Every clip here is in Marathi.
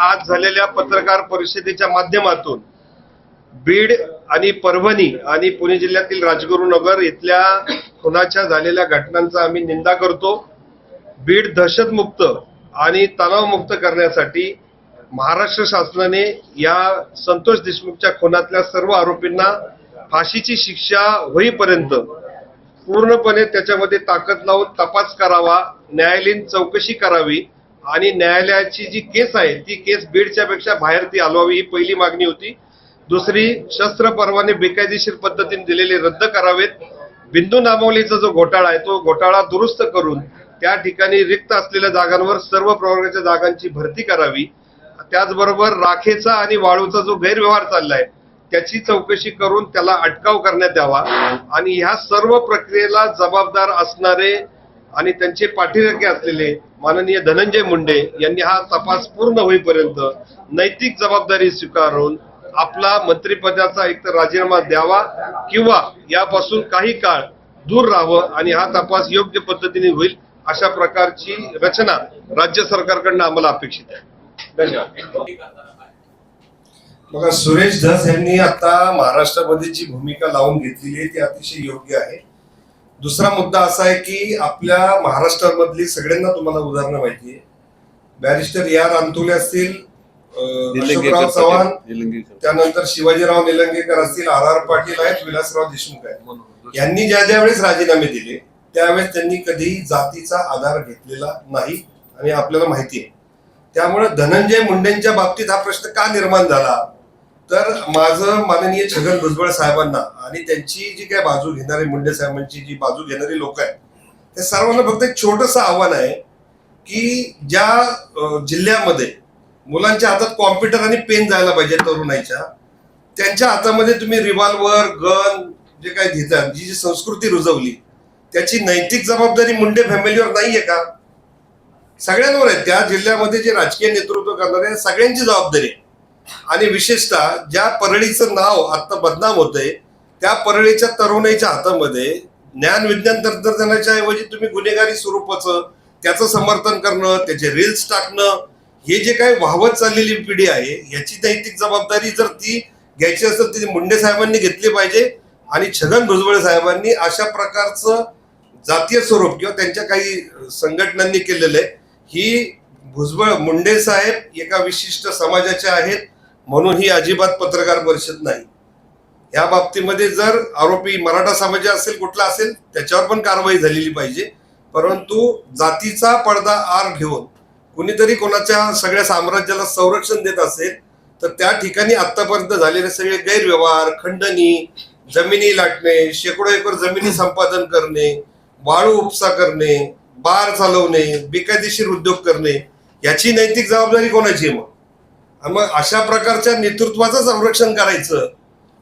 आज झालेल्या पत्रकार परिषदेच्या माध्यमातून बीड आणि परभणी आणि पुणे जिल्ह्यातील राजगुरुनगर इथल्या खुनाच्या झालेल्या घटनांचा आम्ही निंदा करतो. बीड दहशतमुक्त आणि तणावमुक्त करण्यासाठी महाराष्ट्र शासनाने या संतोष देशमुखच्या खुनातल्या सर्व आरोपींना फाशीची शिक्षा होईपर्यंत पूर्णपणे त्याच्यामध्ये ताकद लावून तपास करावा न्यायालयीन चौकशी करावी आणि न्यायालयाची जी केस आहे ती केस बीडच्या पेक्षा बाहेर ती हलवावी ही पहिली मागणी होती. दुसरी शस्त्र परवाने बेकायदेशीर पद्धतीने दिलेले रद्द करावेत. बिंदू नामावलीचा जो घोटाळा आहे तो घोटाळा दुरुस्त करून त्या ठिकाणी रिक्त असलेल्या जागांवर सर्व प्रवर्गाच्या जागांची भरती करावी. त्याचबरोबर राखेचा आणि वाळूचा जो गैरव्यवहार चाललाय त्याची चौकशी करून त्याला अटकाव करण्यात यावा. आणि ह्या सर्व प्रक्रियेला जबाबदार असणारे आणि त्यांचे पाठीराखे असलेले माननीय धनंजय मुंडे यांनी हा तपास पूर्ण होईपर्यंत नैतिक जबाबदारी स्वीकारून आपला मंत्रिपदाचा एकतर राजीनामा द्यावा किंवा यापासून काही काळ दूर राहावं आणि हा तपास योग्य पद्धतीने होईल अशा प्रकारची रचना राज्य सरकारकडनं आम्हाला अपेक्षित आहे. धन्यवाद. बघा सुरेश धस यांनी आता महाराष्ट्रामध्ये जी भूमिका लावून घेतलेली आहे ती अतिशय योग्य आहे. दुसरा मुद्दा असा आहे की आपल्या महाराष्ट्रामधली सगळ्यांना तुम्हाला उदाहरणं माहिती आहे. बॅरिस्टर या रामतुले असतील अशोकराव चव्हाण त्यानंतर शिवाजीराव निलंगेकर असतील आर आर पाटील आहेत विलासराव देशमुख आहेत. यांनी ज्या ज्या वेळेस राजीनामे दिले त्यावेळेस त्यांनी कधी जातीचा आधार घेतलेला नाही आणि आपल्याला माहिती आहे. त्यामुळे धनंजय मुंडेंच्या बाबतीत हा प्रश्न का निर्माण झाला? तर माझं माननीय छगन भुजबळ साहेबांना आणि त्यांची जी काय बाजू घेणारी मुंडे साहेबांची जी बाजू घेणारी लोक आहेत त्या सर्वांना फक्त एक छोटस आव्हान आहे की ज्या जिल्ह्यामध्ये मुलांच्या हातात कॉम्प्युटर आणि पेन जायला पाहिजे तरुणाईच्या त्यांच्या हातामध्ये तुम्ही रिव्हॉल्वर गन जे काय घेतात जी जी संस्कृती रुजवली त्याची नैतिक जबाबदारी मुंडे फॅमिलीवर नाहीये का? सगळ्यांवर आहे. त्या जिल्ह्यामध्ये जे राजकीय नेतृत्व करणारे सगळ्यांची जबाबदारी आहे. आणि विशेषतः ज्या परळीचं नाव आता बदनाम होतंय त्या परळीच्या तरुणाईच्या हातामध्ये ज्ञान विज्ञान तंत्रज्ञानाच्या ऐवजी तुम्ही गुन्हेगारी स्वरूपाचं त्याचं समर्थन करणं त्याचे रील्स टाकणं हे जे काही वाहवत चाललेली पिढी आहे याची नैतिक जबाबदारी जर ती घ्यायची असेल ती मुंडे साहेबांनी घेतली पाहिजे आणि छगन भुजबळ साहेबांनी अशा प्रकारचं जातीय स्वरूप किंवा त्यांच्या काही संघटनांनी केलेलं आहे. ही भुजबळ मुंडे साहेब एका विशिष्ट समाजाचे आहेत. म्हणून ही अजिबात पत्रकार परिषद नाही. या बाबतीमध्ये जर आरोपी मराठा समाज असेल कुठला असेल त्याच्यावर पण कारवाई झालेली पाहिजे. परंतु जातीचा पडदा आर घेऊन कुणीतरी कोणाच्या सगळ्या साम्राज्याला संरक्षण देत असेल तर त्या ठिकाणी आतापर्यंत झालेले सगळे गैरव्यवहार खंडणी जमिनी लाटणे शेकडो एकर जमिनी संपादन करणे वाळू उपसा करणे बार चालवणे बेकायदेशीर उद्योग करणे याची नैतिक जबाबदारी कोणाची आहे मग? मग अशा प्रकारच्या नेतृत्वाचं संरक्षण करायचं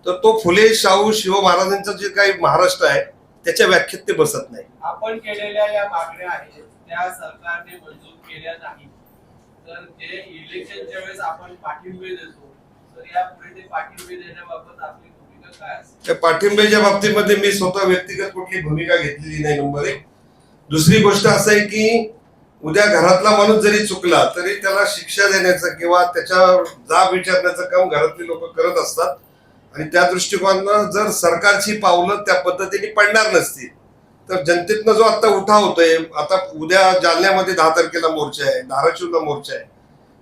तर तो फुले शाहू शिव महाराजांचं जे काही महाराष्ट्र आहे त्याच्या व्याख्येत ते बसत नाही. आपण केलेल्या या मागण्या आहेत त्या सरकारने मंजूर केल्या नाही तर ते इलेक्शनच्या वेळेस आपण पाठिंबे देतो तर यापुढे ते पाठिंबे देण्याबाबत आपली भूमिका काय त्या पाठिंब्याच्या बाबतीमध्ये मी स्वतः व्यक्तिगत कुठली भूमिका घेतलेली नाही नंबर एक. दुसरी गोष्ट असं आहे की उद्या घरातला माणूस जरी चुकला तरी त्याला शिक्षा देण्याचं किंवा त्याच्यावर जाब विचारण्याचं काम घरातली लोक करत असतात. आणि त्या दृष्टिकोनानं जर सरकारची पावलं त्या पद्धतीने पडणार नसतील तर जनतेतनं जो आता उठाव होतोय आता उद्या जालन्यामध्ये दहा तारखेला मोर्चा आहे धाराशिवला मोर्चा आहे.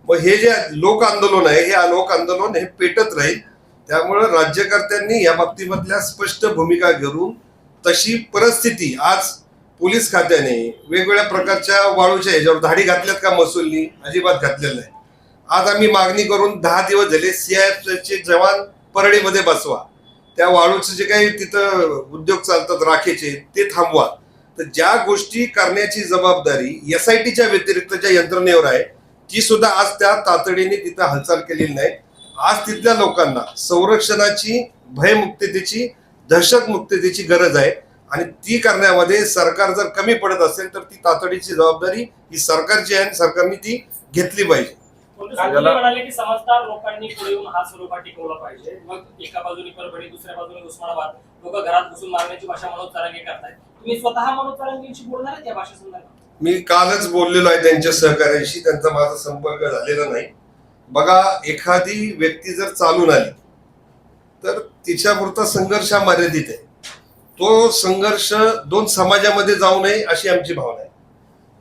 मग हे जे लोक आंदोलन आहे हे लोक आंदोलन हे पेटत राहील. त्यामुळं राज्यकर्त्यांनी या बाबतीमधल्या स्पष्ट भूमिका घेऊन तशी परिस्थिती आज पोलीस खात्याने वेगवेगळ्या प्रकारच्या वाळूच्या ह्याच्यावर धाडी घातल्यात का महसूलनी? अजिबात घातलेलं नाही. आज आम्ही मागणी करून दहा दिवस झाले सीआयएफचे जवान परळीमध्ये बसवा. त्या वाळूचे जे काही तिथं उद्योग चालतात राखेचे ते थांबवा. तर ज्या गोष्टी करण्याची जबाबदारी एस आय टीच्या व्यतिरिक्त ज्या यंत्रणेवर आहे ती सुद्धा आज त्या तातडीने तिथं हालचाल केलेली नाही. आज तिथल्या लोकांना संरक्षणाची भयमुक्ततेची दहशतमुक्ततेची गरज आहे. आणि ती करण्यामध्ये सरकार जर कमी पडत असेल तर ती तातडीची जबाबदारी ही सरकारची आहे आणि सरकारने ती घेतली पाहिजे. परंतु तुम्ही म्हणाले की समजदार लोकांनी पुढे येऊन हा स्वरूपात टिकवला पाहिजे. मग एका बाजूने परभणी दुसऱ्या बाजूने उस्मानाबाद. लोक घरात बसून मारण्याची भाषा मनोज तरंगे करतायत. तुम्ही स्वतः मनोज तरंगेंशी बोलणार आहेत या भाषेसंदर्भात? मी कालच बोललेलो आहे त्यांच्या सहकार्याशी त्यांचा माझा संपर्क झालेला नाही. बघा एखादी व्यक्ती जर चालून आली तर तिच्यापुरता संघर्ष हा मर्यादित आहे. तो संघर्ष दोन समाजामध्ये जाऊ नये अशी आमची भावना आहे.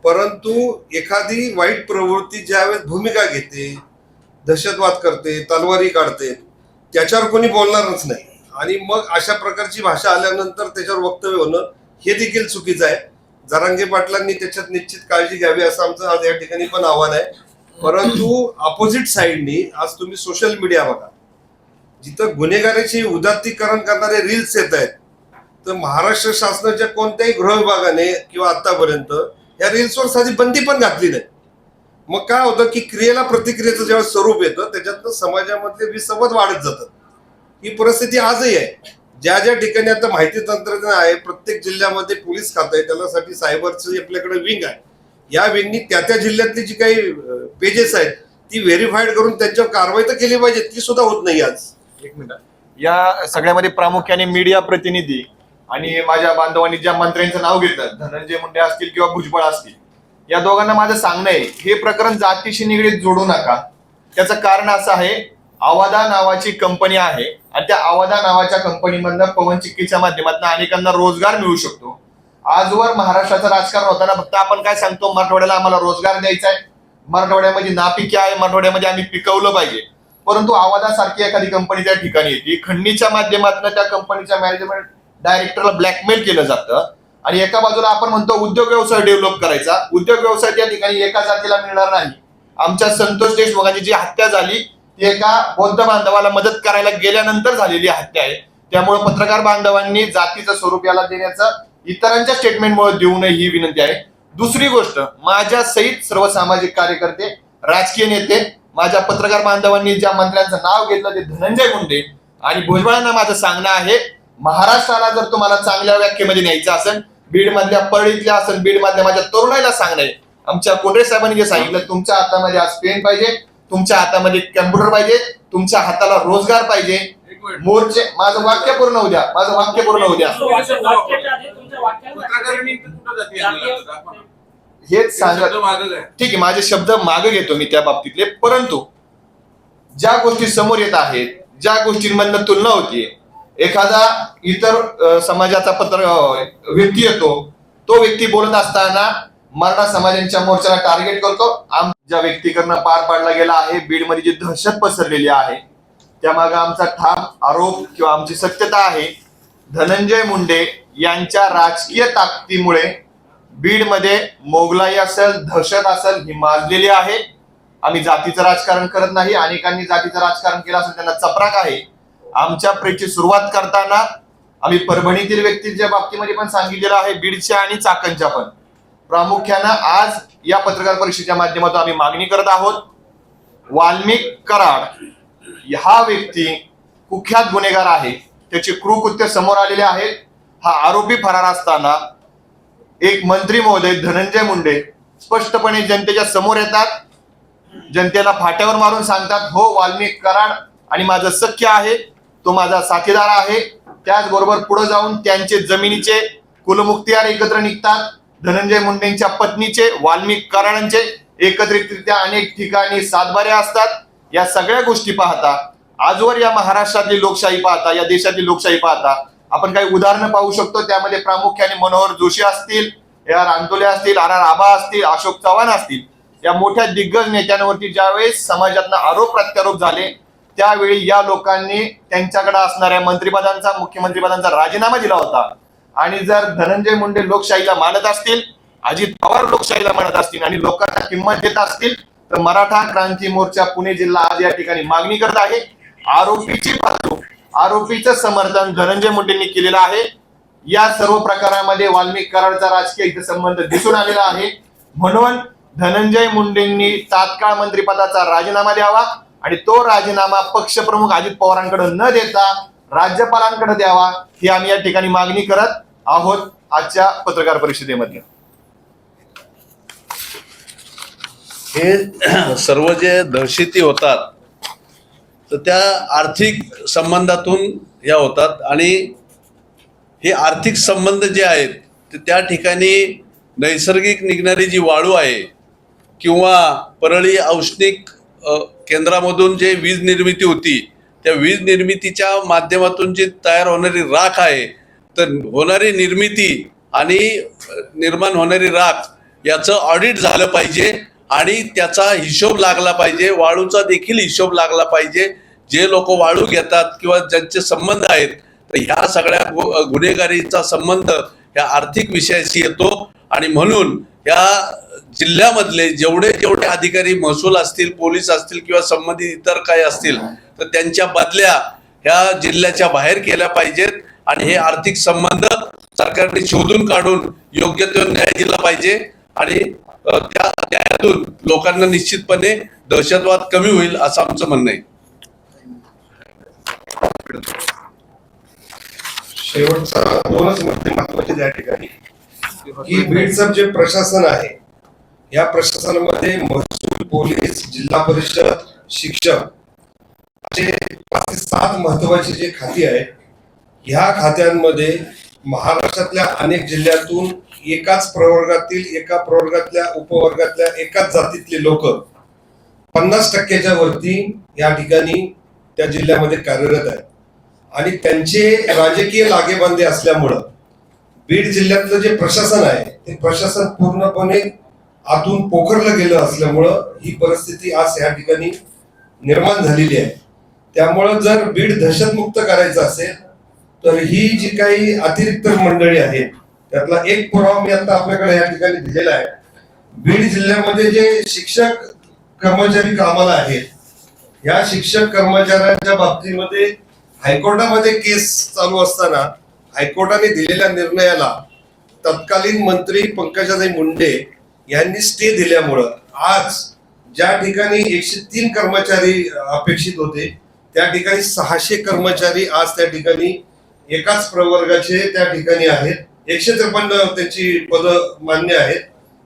परंतु एखादी वाईट प्रवृत्ती ज्यावेळेस भूमिका घेते दहशतवाद करते तलवारी काढते त्याच्यावर कोणी बोलणारच नाही. आणि मग अशा प्रकारची भाषा आल्यानंतर त्याच्यावर वक्तव्य होणं हे देखील चुकीचं आहे. जरांगे पाटलांनी त्याच्यात निश्चित काळजी घ्यावी असं आमचं आज या ठिकाणी पण आव्हान आहे. परंतु अपोजिट साईडनी आज तुम्ही सोशल मीडिया बघा. जिथं गुन्हेगारीचे उदात्तीकरण करणारे रील्स येत आहेत तर महाराष्ट्र शासनाच्या कोणत्याही गृह विभागाने किंवा आतापर्यंत या रील्सवर साधी बंदी पण घातली नाही. मग काय होतं की क्रियेला प्रतिक्रियेचं जेव्हा स्वरूप येतं त्याच्यातनं समाजामधले विसंवाद वाढत जातात. ही परिस्थिती आजही आहे. ज्या ज्या ठिकाणी आता माहिती तंत्रज्ञान आहे प्रत्येक जिल्ह्यामध्ये पोलीस खातं आहे त्याच्यासाठी सायबरचं आपल्याकडे विंग आहे. या विंगनी त्या त्या जिल्ह्यातली जी काही पेजेस आहेत ती व्हेरीफाईड करून त्यांच्यावर कारवाई तर केली पाहिजे ती सुद्धा होत नाही आज. एक मिनिट. या सगळ्यामध्ये प्रामुख्याने मीडिया प्रतिनिधी आणि माझ्या बांधवांनी ज्या मंत्र्यांचं नाव घेतलं धनंजय मुंडे असतील किंवा भुजबळ असतील या दोघांना माझं सांगणं आहे हे प्रकरण जातीशी निगडीत जोडू नका. त्याचं कारण असं आहे आवादा नावाची कंपनी आहे आणि त्या आवादा नावाच्या कंपनीमधनं पवन चिक्कीच्या माध्यमातून अनेकांना रोजगार मिळू शकतो. आजवर महाराष्ट्राचं राजकारण होताना फक्त आपण काय सांगतो मराठवाड्याला आम्हाला रोजगार द्यायचा आहे. मराठवाड्यामध्ये नापिके आहे मराठवाड्यामध्ये आम्ही पिकवलं पाहिजे. परंतु आवादासारखी एखादी कंपनी त्या ठिकाणी येते. खंडणीच्या माध्यमातून त्या कंपनीच्या मॅनेजमेंट डायरेक्टरला ब्लॅकमेल केलं जातं. आणि एका बाजूला आपण म्हणतो उद्योग व्यवसाय डेव्हलप करायचा. उद्योग व्यवसाय त्या ठिकाणी एका जातीला मिळणार नाही. आमच्या संतोष देशमुखांची जी हत्या झाली ती एका बौद्ध बांधवाला मदत करायला गेल्यानंतर झालेली हत्या आहे. त्यामुळे पत्रकार बांधवांनी जातीचं स्वरूप याला देण्याचं इतरांच्या स्टेटमेंटमुळे देऊ नये ही विनंती आहे. दुसरी गोष्ट माझ्या सहित सर्व सामाजिक कार्यकर्ते राजकीय नेते माझ्या पत्रकार बांधवांनी ज्या मंत्र्यांचं नाव घेतलं ते धनंजय मुंडे. आणि भुजबळांना माझं सांगणं आहे महाराष्ट्राला जर तुम्हाला चांगल्या व्याख्येमध्ये न्यायचं असेल बीड मधल्या परळीतल्या असेल बीड मधल्या माझ्या तरुणाईला सांगणे आमच्या कोंडरे साहेबांनी जे सांगितलं तुमच्या हातामध्ये आज पेन पाहिजे तुमच्या हातामध्ये कम्प्युटर पाहिजे तुमच्या हाताला रोजगार पाहिजे. मोर्चे माझं वाक्य पूर्ण होऊ द्या माझं वाक्य पूर्ण होऊ द्या. हेच सांगत ठीक आहे माझे शब्द मागे घेतो मी त्या बाबतीतले परंतु ज्या गोष्टी समोर येत आहेत ज्या गोष्टींमधनं तुलना होतीये एखादा इतर समाजाचा पत्र व्यक्ती येतो तो व्यक्ती बोलत असताना मराठा समाजांच्या मोर्चाला टार्गेट करतो. आम ज्या व्यक्तीकडनं पार पाडला गेला आहे बीडमध्ये जी दहशत पसरलेली आहे त्यामागे आमचा ठाम आरोप किंवा आमची सत्यता आहे. धनंजय मुंडे यांच्या राजकीय ताकदीमुळे बीडमध्ये मोगलाई असेल दहशत असेल ही माजलेली आहे. आम्ही जातीचं राजकारण करत नाही अनेकांनी जातीचं राजकारण केलं असेल त्यांना चपराक आहे. आमच्या प्रेची सुरुवात करताना आम्ही परभणीतील व्यक्तीच्या बाबतीमध्ये पण सांगितलेलं आहे बीडच्या आणि चाकणच्या पण. प्रामुख्यानं आज या पत्रकार परिषदेच्या माध्यमातून आम्ही मागणी करत आहोत वाल्मिक कराड हा व्यक्ती कुख्यात गुन्हेगार आहे त्याचे कृत्य समोर आलेले आहेत हा आरोपी फरार असताना एक मंत्री महोदय धनंजय मुंडे स्पष्टपणे जनतेच्या समोर येतात जनतेला फाट्यावर मारून सांगतात हो वाल्मिक कराड आणि माझं सख्य आहे तो माझा साथीदार आहे. त्याचबरोबर पुढे जाऊन त्यांचे जमिनीचे कुलमुक्तियार एकत्र निघतात. धनंजय मुंडेंच्या पत्नीचे वाल्मिक कराडांचे एकत्रितरित्या अनेक ठिकाणी सातबाऱ्या असतात. या सगळ्या गोष्टी पाहता आजवर या महाराष्ट्रातली लोकशाही पाहता या देशातली लोकशाही पाहता आपण काही उदाहरणं पाहू शकतो. त्यामध्ये प्रामुख्याने मनोहर जोशी असतील ए आर असतील आर आर आबा असतील अशोक चव्हाण असतील. या मोठ्या दिग्गज नेत्यांवरती ज्यावेळेस समाजातनं आरोप प्रत्यारोप झाले त्यावेळी या लोकांनी त्यांच्याकडे असणाऱ्या मंत्रिपदांचा मुख्यमंत्रीपदांचा राजीनामा दिला होता. आणि जर धनंजय मुंडे लोकशाहीला मानत असतील अजित पवार लोकशाहीला मानत असतील आणि लोकांना किंमत देत असतील तर मराठा क्रांती मोर्चा पुणे जिल्हा आज या ठिकाणी मागणी करत आहे. आरोपीची बाजू आरोपीचं समर्थन धनंजय मुंडेंनी केलेलं आहे. या सर्व प्रकारामध्ये वाल्मिक कराडचा राजकीय संबंध दिसून आलेला आहे. म्हणून धनंजय मुंडेंनी तात्काळ मंत्रिपदाचा राजीनामा द्यावा. आणि तो राजीनामा पक्षप्रमुख अजित पवारांकडे न देता राज्यपालांकडे द्यावा ही आम्ही या ठिकाणी मागणी करत आहोत आजच्या पत्रकार परिषदेमध्ये. हे सर्व जे दहशती होतात तर त्या आर्थिक संबंधातून या होतात आणि हे आर्थिक संबंध जे आहेत ते त्या ठिकाणी नैसर्गिक निघणारी जी वाळू आहे किंवा परळी औष्णिक केंद्रामधून जे वीज निर्मिती होती त्या वीज निर्मितीच्या माध्यमातून जी तयार होणारी राख आहे तर होणारी निर्मिती आणि निर्माण होणारी राख याचं ऑडिट झालं पाहिजे आणि त्याचा हिशोब लागला पाहिजे वाळूचा देखील हिशोब लागला पाहिजे. जे लोक वाळू घेतात किंवा ज्यांचे संबंध आहेत तर ह्या सगळ्या गु- गुन्हेगारीचा संबंध ह्या आर्थिक विषयाशी येतो. आणि म्हणून या जिल्ह्यामधले जेवढे जेवढे अधिकारी महसूल असतील पोलीस असतील किंवा संबंधित इतर काही असतील तर त्यांच्या बदल्या ह्या जिल्ह्याच्या बाहेर केल्या पाहिजेत आणि हे आर्थिक संबंध सरकारने शोधून काढून योग्य तो न्याय दिला पाहिजे आणि त्या न्यायातून लोकांना निश्चितपणे दहशतवाद कमी होईल असं आमचं म्हणणं आहे. शेवटचा दोनच मुद्दे महत्त्वाचे त्या ठिकाणी की बीडचं जे प्रशासन आहे या प्रशासनामध्ये महसूल पोलीस जिल्हा परिषद शिक्षक असे पाच ते सात महत्वाची जे खाती आहेत ह्या खात्यांमध्ये महाराष्ट्रातल्या अनेक जिल्ह्यातून एकाच प्रवर्गातील एका प्रवर्गातल्या उपवर्गातल्या एकाच जातीतले लोक पन्नास टक्क्याच्या वरती या ठिकाणी त्या जिल्ह्यामध्ये कार्यरत आहेत. आणि त्यांचे राजकीय लागेबांधे असल्यामुळं बीड जिल्ह्यातलं जे प्रशासन आहे ते प्रशासन पूर्णपणे आतून पोखरलं गेलं असल्यामुळं ही परिस्थिती आज या ठिकाणी निर्माण झालेली आहे. त्यामुळं जर बीड दहशतमुक्त करायचं असेल तर ही जी काही अतिरिक्त मंडळी आहेत त्यातला एक पुरावा मी आता आपल्याकडे या ठिकाणी दिलेला आहे. बीड जिल्ह्यामध्ये जे शिक्षक कर्मचारी कामाला आहेत या शिक्षक कर्मचाऱ्यांच्या बाबतीमध्ये हायकोर्टामध्ये केस चालू असताना हायकोर्टाने दिलेल्या निर्णयाला तत्कालीन मंत्री पंकजाताई मुंडे यांनी स्टे दिल्यामुळं आज ज्या ठिकाणी एकशे तीन कर्मचारी अपेक्षित होते त्या ठिकाणी सहाशे कर्मचारी आज त्या ठिकाणी एकाच प्रवर्गाचे त्या ठिकाणी आहेत. एकशे त्रेपन्न त्याची पद मान्य आहेत.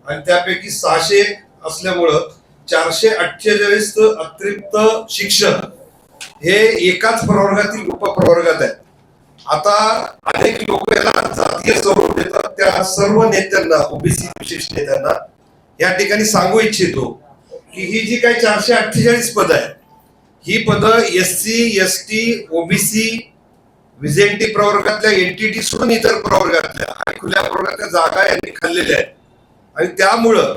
आणि त्यापैकी सहाशे असल्यामुळं चारशे अठ्ठेचाळीस अतिरिक्त शिक्षक हे एकाच प्रवर्गातील उपप्रवर्गात आहेत. आता अनेक लोक याला जातीय स्वरूप देतात. त्या सर्व नेत्यांना ओबीसी विशेष नेत्यांना या ठिकाणी सांगू इच्छितो की ही जी काही चारशे अठ्ठेचाळीस पद आहेत ही पद S C S T OBC VJNT प्रवर्गातल्या एनटीटी सोडून इतर प्रवर्गातल्या आणि खुल्या प्रवर्गातल्या जागा यांनी खाल्लेल्या आहेत. आणि त्यामुळं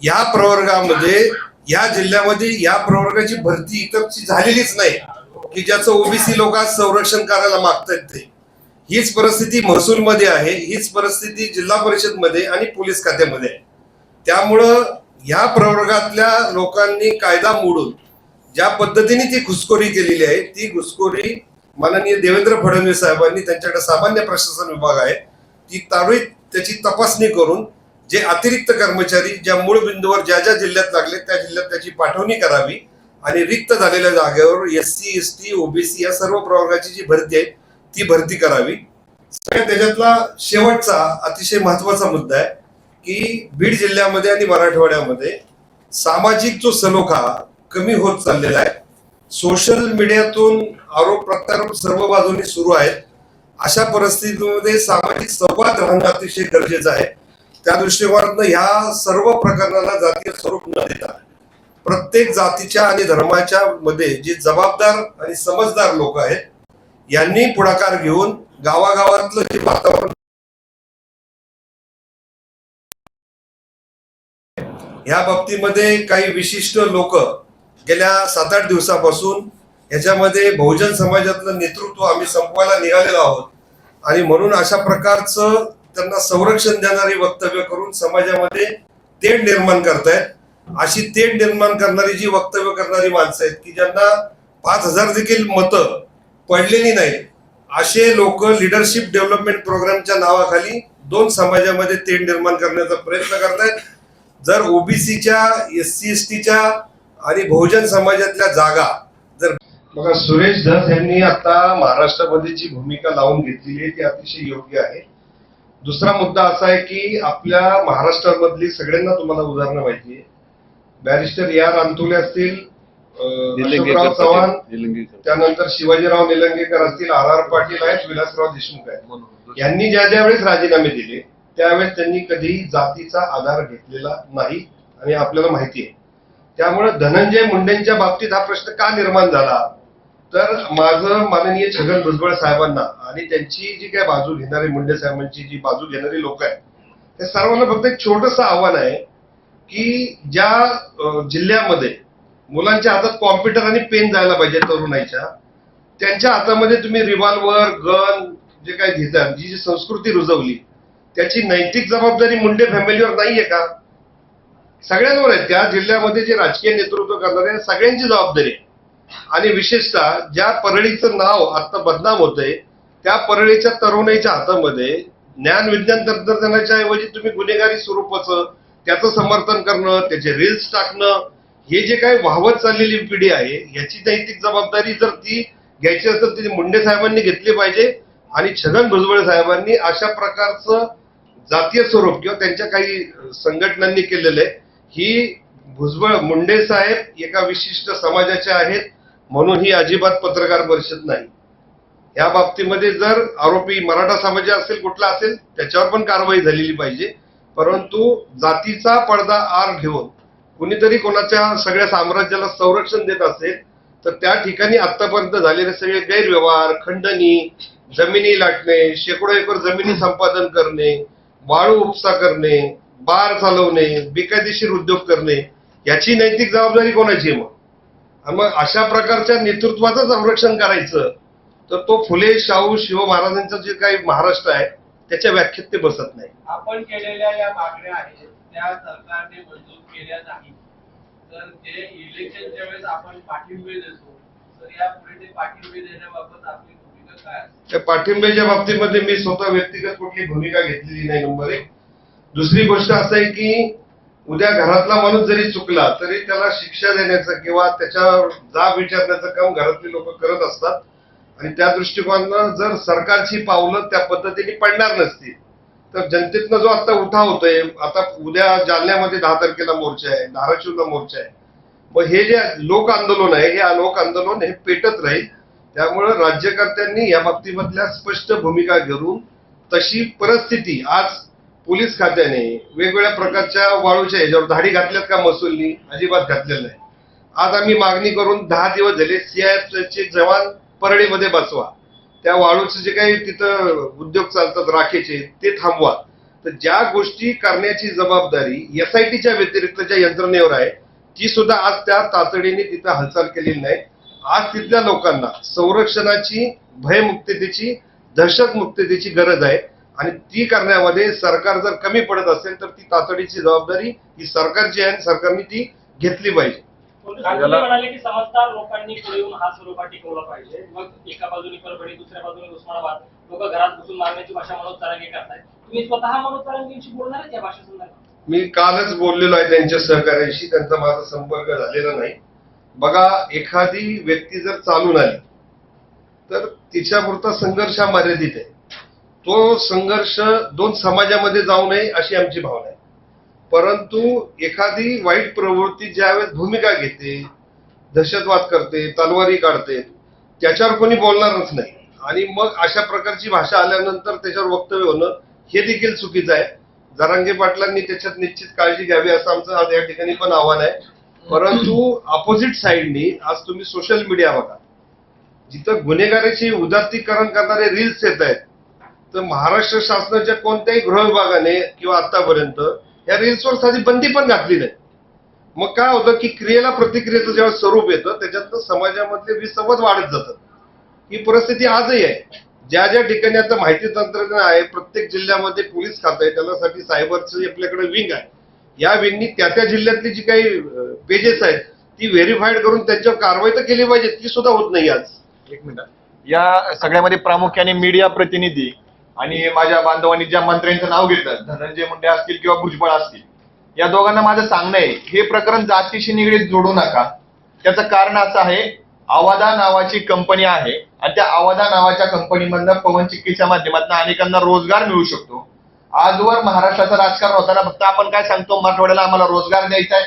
या प्रवर्गामध्ये या जिल्ह्यामध्ये या प्रवर्गाची भरती इतरची झालेलीच नाही की ज्याचं ओबीसी लोक संरक्षण करायला मागतायत ते. हीच परिस्थिती महसूलमध्ये आहे हीच परिस्थिती जिल्हा परिषदमध्ये आणि पोलीस खात्यामध्ये आहे. त्यामुळं ह्या प्रवर्गातल्या लोकांनी कायदा मोडून ज्या पद्धतीने ती घुसखोरी केलेली आहे ती घुसखोरी माननीय देवेंद्र फडणवीस साहेबांनी त्यांच्याकडे सामान्य प्रशासन विभाग आहे ती तात्विक त्याची तपासणी करून जे अतिरिक्त कर्मचारी ज्या मूळ बिंदूवर ज्या ज्या जिल्ह्यात लागले त्या जिल्ह्यात त्याची पाठवणी करावी आणि रिक्त झालेल्या जागेवर S C S T OBC या सर्व प्रवर्गाची जी भरती आहे ती भरती करावी. त्याच्यातला शेवटचा अतिशय महत्त्वाचा मुद्दा आहे की बीड जिल्ह्यामध्ये आणि मराठवाड्यामध्ये सामाजिक जो सलोखा कमी होत चाललेला आहे. सोशल मीडियातून आरोप प्रत्यारोप सर्व बाजूनी सुरू आहेत. अशा परिस्थितीमध्ये सामाजिक संवाद राहणं अतिशय गरजेचं आहे. त्या दृष्टिकोनातून ह्या सर्व प्रकरणाला जातीय स्वरूप न देता प्रत्येक जातीच्या आणि धर्माच्या मध्ये जे जबाबदार आणि समजदार लोक आहेत यांनी पुढाकार घेऊन गावागावातलं जे वातावरण या बाबतीमध्ये काही विशिष्ट लोक गेल्या सात आठ दिवसापासून याच्यामध्ये बहुजन समाजातलं नेतृत्व आम्ही संपवायला निघालेलो आहोत. आणि म्हणून अशा प्रकारचं त्यांना संरक्षण देणारी वक्तव्य करून समाजामध्ये तेढ निर्माण करतायत. अशी तेढ निर्माण करणारी जी वक्तव्य करणारी माणसं आहेत की ज्यांना पाच हजार देखील मतं पडलेली नाही. असे लोक लिडरशिप डेव्हलपमेंट प्रोग्रामच्या नावाखाली दोन समाजामध्ये तेंड निर्माण करण्याचा प्रयत्न करतायत. जर ओबीसीच्या एस सी एस टीच्या आणि बहुजन समाजातल्या जागा जर बघा सुरेश धस यांनी आता महाराष्ट्रामध्ये जी भूमिका लावून घेतलेली आहे ती अतिशय योग्य आहे. दुसरा मुद्दा असा आहे की आपल्या महाराष्ट्रामधली सगळ्यांना तुम्हाला उदाहरणं माहिती आहे. बॅरिस्टर या रामतुले असतील अशोकराव चव्हाण त्यानंतर शिवाजीराव निलंगेकर असतील आर आर पाटील आहेत विलासराव देशमुख आहेत. यांनी ज्या ज्या वेळेस राजीनामे दिले त्यावेळेस त्यांनी कधी जातीचा आधार घेतलेला नाही आणि आपल्याला माहिती आहे. त्यामुळे धनंजय मुंडेंच्या बाबतीत हा प्रश्न का निर्माण झाला? तर माझं माननीय छगन भुजबळ साहेबांना आणि त्यांची जी काय बाजू घेणारी मुंडे साहेबांची जी बाजू घेणारी लोक आहेत त्या सर्वांना फक्त एक छोटस आव्हान आहे की ज्या जिल्ह्यामध्ये मुलांच्या हातात कॉम्प्युटर आणि पेन जायला पाहिजे तरुणाईच्या. त्यांच्या हातामध्ये तुम्ही रिव्हॉल्वर गन जे काय घेतात जी जी संस्कृती रुजवली त्याची नैतिक जबाबदारी मुंडे फॅमिलीवर नाहीये का? सगळ्यांवर आहे. त्या जिल्ह्यामध्ये जे राजकीय नेतृत्व करणारे सगळ्यांची जबाबदारी आणि विशेषतः ज्या परळीचं नाव आता बदनाम होतंय त्या परळीच्या तरुणाईच्या हातामध्ये ज्ञान विज्ञान तंत्रज्ञानाच्या ऐवजी तुम्ही गुन्हेगारी स्वरूपाचं त्याचं समर्थन करणं त्याचे रील्स टाकणं हे जे काही वाहवत चाललेली पिढी आहे याची नैतिक जबाबदारी जर ती घ्यायची असेल तर ती मुंडे साहेबांनी घेतली पाहिजे आणि छगन भुजबळ साहेबांनी अशा प्रकारचं जातीय स्वरूप किंवा त्यांच्या काही संघटनांनी केलेलं आहे. ही भुजबळ मुंडे साहेब एका विशिष्ट समाजाचे आहेत म्हणून ही अजिबात पत्रकार परिषद नाही. या बाबतीमध्ये जर आरोपी मराठा समाज असेल कुठला असेल त्याच्यावर पण कारवाई झालेली पाहिजे. परंतु जातीचा पडदा आर घेऊन कुणीतरी कोणाच्या सगळ्या साम्राज्याला संरक्षण देत असेल तर त्या ठिकाणी आतापर्यंत झालेले सगळे गैरव्यवहार खंडणी जमिनी लाटणे शेकडो एकर जमिनी संपादन करणे वाळू उपसा करणे बार चालवणे बेकायदेशीर उद्योग करणे याची नैतिक जबाबदारी कोणाची मग? मग अशा प्रकारच्या नेतृत्वाचं संरक्षण करायचं तर तो फुले शाहू शिव महाराजांचं जे काही महाराष्ट्र आहे त्याच्या व्याख्येत ते बसत नाही. आपण केलेल्या या मागण्या आहेत. त्या सरकारने मंजूर केल्या नाही तर ते इलेक्शनच्या वेळेस आपण पाठिंबे देतो तर यापुढे ते पाठिंबे देण्याबाबत आपली भूमिका काय त्या पाठिंब्याच्या बाबतीमध्ये मी स्वतः व्यक्तिगत कुठली भूमिका घेतलेली नाही नंबर एक. दुसरी गोष्ट असं आहे की उद्या घरातला माणूस जरी चुकला तरी त्याला शिक्षा देण्याचं किंवा त्याच्यावर जाब विचारण्याचं काम घरातले लोक करत असतात. आणि त्या दृष्टिकोनानं जर सरकारची पावलं त्या पद्धतीने पडणार नसतील तर जनतेतनं जो आता उठाव होतोय आता उद्या जालन्यामध्ये दहा तारखेला मोर्चा आहे धाराशिवला मोर्चा आहे. मग हे जे लोक आंदोलन आहे हे लोक आंदोलन हे पेटत राहील. त्यामुळं राज्यकर्त्यांनी या बाबतीमधल्या स्पष्ट भूमिका घेऊन तशी परिस्थिती आज पोलीस खात्याने वेगवेगळ्या प्रकारच्या वाळूच्या ह्याच्यावर धाडी घातल्यात का महसूलनी? अजिबात घातलेलं नाही. आज आम्ही मागणी करून दहा दिवस झाले सीआयएफचे जवान परळीमध्ये बसवा. त्या वाळूचे जे काही तिथं उद्योग चालतात राखेचे ते थांबवा. तर ज्या गोष्टी करण्याची जबाबदारी एसआयटीच्या व्यतिरिक्त ज्या यंत्रणेवर आहे ती सुद्धा आज त्या तातडीने तिथं हालचाल केलेली नाही. आज तिथल्या लोकांना संरक्षणाची भयमुक्ततेची दहशतमुक्ततेची गरज आहे आणि ती करण्यामध्ये सरकार जर कमी पडत असेल तर ती तातडीची जबाबदारी ही सरकारची आहे आणि सरकारने ती घेतली पाहिजे. म्हणाले की समजदार लोकांनी पुढे येऊन हा स्वरूपात टिकवला पाहिजे. मग एका बाजूने परभणी दुसऱ्या बाजूने उस्मानाबाद. लोक घरात बसून मारण्याची भाषा मनोज करतायत. तुम्ही स्वतः मनोज बोलणार आहेत या भाषेसंदर्भात? मी कालच बोललेलो आहे त्यांच्या सहकार्याशी त्यांचा माझा संपर्क झालेला नाही. बघा एखादी व्यक्ती जर चालून आली तर तिच्यापुरता संघर्ष हा मर्यादित आहे. तो संघर्ष दोन समाजामध्ये जाऊ नये अशी आमची भावना आहे. परंतु एखादी वाईट प्रवृत्ती ज्यावेळेस भूमिका घेते दहशतवाद करते तलवारी काढते त्याच्यावर कोणी बोलणारच नाही. आणि मग अशा प्रकारची भाषा आल्यानंतर त्याच्यावर वक्तव्य होणं हे देखील चुकीचं आहे. जरांगे पाटलांनी त्याच्यात निश्चित काळजी घ्यावी असं आमचं आज या ठिकाणी पण आव्हान आहे. परंतु अपोजिट साईडनी आज तुम्ही सोशल मीडिया बघा. जिथं गुन्हेगाराची उदात्तीकरण करणारे रील्स येत आहेत. तर महाराष्ट्र शासनाच्या कोणत्याही गृह विभागाने किंवा आतापर्यंत या रील्सवर साधी बंदी पण घातली नाही. मग काय होतं की क्रियेला प्रतिक्रियेचं जेव्हा स्वरूप येतं त्याच्यातनं समाजामधले विसंवाद वाढत जातात. ही परिस्थिती आजही आहे. ज्या ज्या ठिकाणी आता माहिती तंत्रज्ञान आहे प्रत्येक जिल्ह्यामध्ये पोलीस खातं आहे त्याच्यासाठी सायबरचं आपल्याकडे विंग आहे. या विंगनी त्या त्या जिल्ह्यातली जी काही पेजेस आहेत ती व्हेरीफाईड करून त्यांच्यावर कारवाई तर केली पाहिजे ती सुद्धा होत नाही आज. एक मिनिट. या सगळ्यामध्ये प्रामुख्याने मीडिया प्रतिनिधी आणि माझ्या बांधवांनी ज्या मंत्र्यांचं नाव घेतलं धनंजय मुंडे असतील किंवा भुजबळ असतील या दोघांना माझं सांगणं आहे हे प्रकरण जातीशी निगडीत जोडू नका. त्याचं कारण असं आहे आवादा नावाची कंपनी आहे आणि त्या आवादा नावाच्या कंपनीमधनं पवन चिक्कीच्या माध्यमातून अनेकांना रोजगार मिळू शकतो. आजवर महाराष्ट्राचं राजकारण होताना फक्त आपण काय सांगतो मराठवाड्याला आम्हाला रोजगार द्यायचा आहे.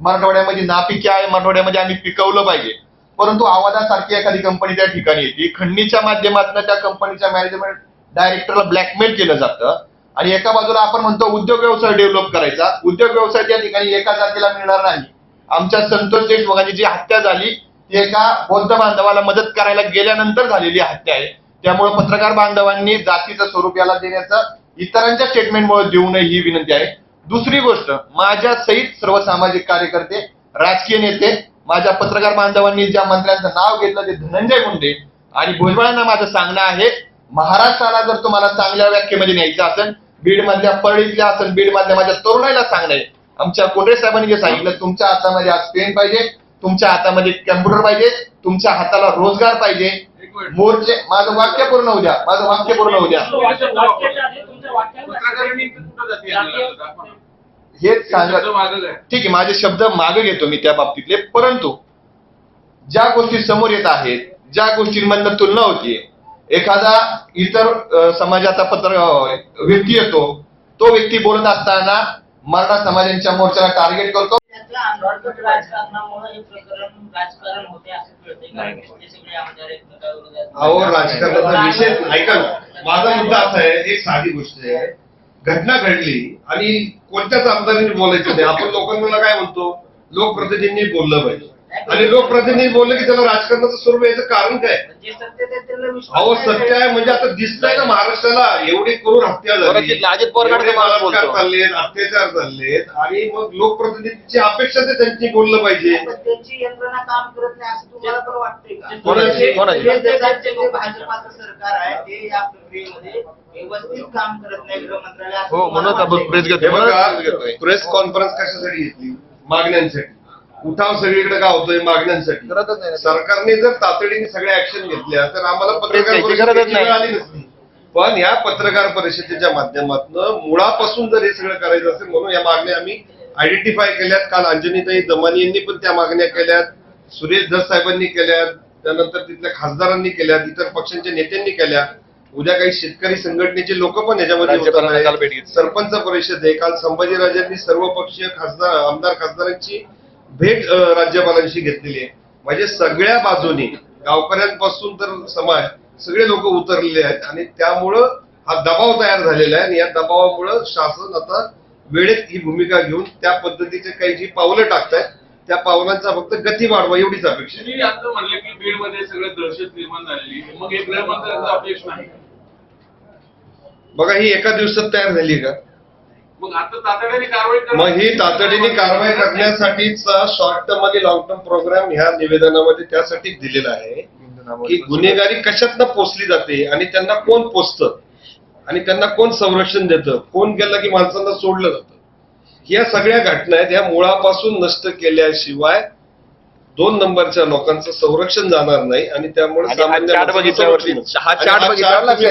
मराठवाड्यामध्ये नापिके आहे मराठवाड्यामध्ये आम्ही पिकवलं पाहिजे. परंतु आवादासारखी एखादी कंपनी त्या ठिकाणी येते. खंडणीच्या माध्यमातून त्या कंपनीच्या मॅनेजमेंट डायरेक्टरला ब्लॅकमेल केलं जातं. आणि एका बाजूला आपण म्हणतो उद्योग व्यवसाय डेव्हलप करायचा. उद्योग व्यवसाय त्या ठिकाणी एका जातीला मिळणार नाही. आमच्या संतोष देशमुखांची जी हत्या झाली ती एका बौद्ध बांधवाला मदत करायला गेल्यानंतर झालेली हत्या आहे. त्यामुळे पत्रकार बांधवांनी जातीचं स्वरूप याला देण्याचं इतरांच्या स्टेटमेंटमुळे देऊ नये ही विनंती आहे. दुसरी गोष्ट माझ्या सहित सर्व सामाजिक कार्यकर्ते राजकीय नेते माझ्या पत्रकार बांधवांनी ज्या मंत्र्यांचं नाव घेतलं ते धनंजय मुंडे. आणि भुजबळांना माझं सांगणं आहे महाराष्ट्राला जर तुम्हाला चांगल्या व्याख्येमध्ये न्यायचं असेल बीड मधल्या परळीतल्या असेल बीड मधल्या माझ्या तरुणाईला सांगणं. आमच्या कोंडरे साहेबांनी जे सांगितलं तुमच्या हातामध्ये आज पेन पाहिजे तुमच्या हातामध्ये कम्प्युटर पाहिजे तुमच्या हाताला रोजगार पाहिजे. मोर्चे माझं वाक्य पूर्ण होऊ द्या माझं वाक्य पूर्ण होऊ द्या. हेच सांगत ठीक आहे माझे शब्द मागे घेतो मी त्या बाबतीतले परंतु ज्या गोष्टी समोर येत आहेत ज्या गोष्टींमधनं तुलना होतीये एखादा इतर समाजाचा पत्र व्यक्ती येतो तो व्यक्ती बोलत असताना मराठा समाजांच्या मोर्चाला टार्गेट करतो. राजकारणामुळे हे अहो राजकारणाचा विषय ऐका माझा मुद्दा असा आहे एक साधी गोष्ट आहे. घटना घडली आणि कोणत्याच आमदारांनी बोलायचं नाही. आपण लोकांना काय म्हणतो? लोकप्रतिनिधींनी बोललं पाहिजे. आणि लोकप्रतिनिधी बोललं की त्याला राजकारणाचं स्वरूप याचं कारण काय? अहो सत्य आहे म्हणजे आता दिसतंय ना महाराष्ट्राला एवढी करून हत्या झाली. अजित पवार. चाललेत अत्याचार चाललेत आणि मग लोकप्रतिनिधीची अपेक्षा ते त्यांनी बोललं पाहिजे. पण त्यांची यंत्रणा काम करत नाही असं तुम्हाला पण वाटतंय भाजपाचं सरकार आहे ते या प्रक्रियेमध्ये व्यवस्थित काम करत नाही गृह मंत्रालय असं हो म्हणून? प्रेस प्रेस कॉन्फरन्स कशासाठी घेतली मागण्यांसाठी. उठाव सगळीकडे का होतोय मागण्यांसाठी नाही. सरकारने जर तातडीने सगळ्या ऍक्शन घेतल्या तर आम्हाला पत्रकार घ्यायची गरजच परिषदेची नाही. वेळ आली नसती पण या पत्रकार परिषदेच्या माध्यमातून मुळापासून जर हे सगळं करायचं असेल म्हणून या मागण्या आम्ही आयडेंटिफाय केल्यात काल अंजनीताई दमानी यांनी पण त्या मागण्या केल्यात सुरेश धस साहेबांनी केल्यात त्यानंतर तिथल्या खासदारांनी केल्यात इतर पक्षांच्या नेत्यांनी केल्या उद्या काही शेतकरी संघटनेचे लोक पण याच्यामध्ये होतात राज्यपालांना काल भेट आहे. घेतली. सरपंच परिषद आहे काल संभाजीराजांनी सर्व पक्षीय खासदार आमदार खासदारांची भेट राज्यपालांशी घेतलेली आहे. म्हणजे सगळ्या बाजूनी गावकऱ्यांपासून तर समाज सगळे लोक उतरलेले आहेत. आणि त्यामुळं हा दबाव तयार झालेला आहे. आणि या दबावामुळं शासन आता वेळेत ही भूमिका घेऊन त्या पद्धतीचे काही जी पावलं टाकतायत. त्या पावलांचा फक्त गती वाढवा एवढीच अपेक्षा. तुम्ही आता म्हणलं की बीडमध्ये सगळं दहशत निर्माण झालेली. मग हे अपयश नाही बघा ही एका दिवसात तयार झाली का? मग आता तातडीने कारवाई करा. मग ही तातडीने कारवाई करण्यासाठीचा शॉर्ट टर्म आणि लॉंग टर्म प्रोग्राम ह्या निवेदनामध्ये त्यासाठी दिलेला आहे की गुन्हेगारी कशातनं पोचली जाते आणि त्यांना कोण पोचतं आणि त्यांना कोण संरक्षण देतं? कोण गेलं की माणसांना सोडलं जातं? या सगळ्या घटना आहेत. या मुळापासून नष्ट केल्याशिवाय दोन नंबरच्या लोकांचं संरक्षण जाणार नाही आणि त्यामुळे हा सामान्य.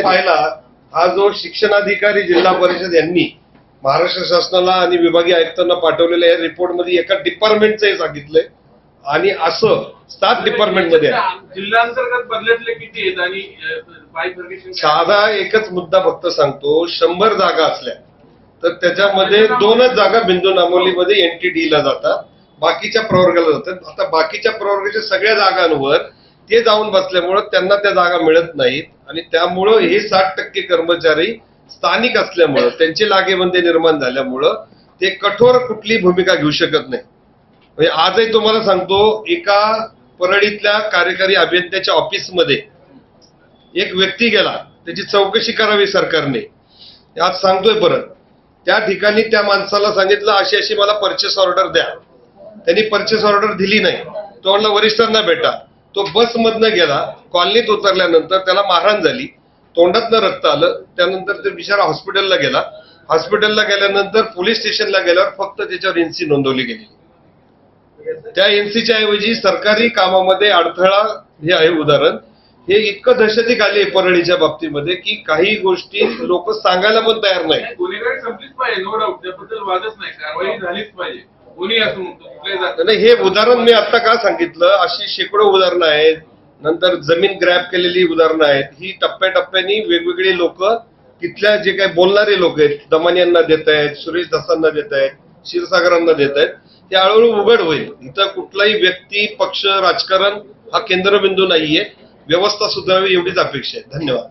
पाहिला हा जो शिक्षणाधिकारी जिल्हा परिषद यांनी महाराष्ट्र शासनाला आणि विभागीय आयुक्तांना पाठवलेल्या या रिपोर्टमध्ये एका डिपार्टमेंटचं हे सांगितलंय. आणि असं सात डिपार्टमेंटमध्ये आहे. जिल्हांतर्गत बदल्यातले किती आहेत आणि साधा एकच मुद्दा फक्त सांगतो. शंभर जागा असल्या तर त्याच्यामध्ये दोनच जागा बिंदू नामोलीमध्ये एनटीडी ला जातात. बाकीच्या प्रवर्गाला जातात. आता बाकीच्या प्रवर्गाच्या सगळ्या जागांवर ते जाऊन बसल्यामुळं त्यांना त्या जागा मिळत नाहीत. आणि त्यामुळं हे साठ टक्के कर्मचारी स्थानिक असल्यामुळं त्यांची लागेबंदी निर्माण झाल्यामुळं ते कठोर कुठली भूमिका घेऊ शकत नाही. म्हणजे आजही तुम्हाला सांगतो एका परळीतल्या कार्यकारी अभियंत्याच्या ऑफिसमध्ये एक व्यक्ती गेला त्याची चौकशी करावी सरकारने. आज सांगतोय परत. त्या ठिकाणी त्या माणसाला सांगितलं अशी अशी मला परचेस ऑर्डर द्या. त्यांनी परचेस ऑर्डर दिली नाही. तो म्हणला वरिष्ठांना भेटा. तो बसमधनं गेला कॉलनीत उतरल्यानंतर त्याला मारहाण झाली. तोंडातनं रक्त आलं त्यानंतर ते बिचारा हॉस्पिटलला गेला. हॉस्पिटलला गेल्यानंतर पोलीस स्टेशनला गेल्यावर फक्त त्याच्यावर एनसी नोंदवली गेली. त्या एनसीच्या ऐवजी सरकारी कामामध्ये अडथळा हे आहे उदाहरण. हे इतकं दहशती आली आहे परळीच्या बाबतीमध्ये की काही गोष्टी लोक सांगायला पण तयार नाही. गुन्हेगारी संपलीच पाहिजे नो डाऊट त्याबद्दल वादच नाही. कारवाई झालीच पाहिजे. कोणी असं म्हणतो? नाही हे उदाहरण मी आता का सांगितलं? अशी शेकडो उदाहरणं आहेत. नंतर जमीन ग्रॅब केलेली उदाहरणं आहेत. ही टप्प्याटप्प्याने वेगवेगळी लोक तिथल्या जे काही बोलणारे लोक आहेत दमानी यांना देत आहेत सुरेश दसांना देत आहेत क्षीरसागरांना देत आहेत ते हळूहळू उघड होईल. इथं कुठलाही व्यक्ती पक्ष राजकारण हा केंद्रबिंदू नाहीये. व्यवस्था सुधारावी एवढीच अपेक्षा आहे. धन्यवाद.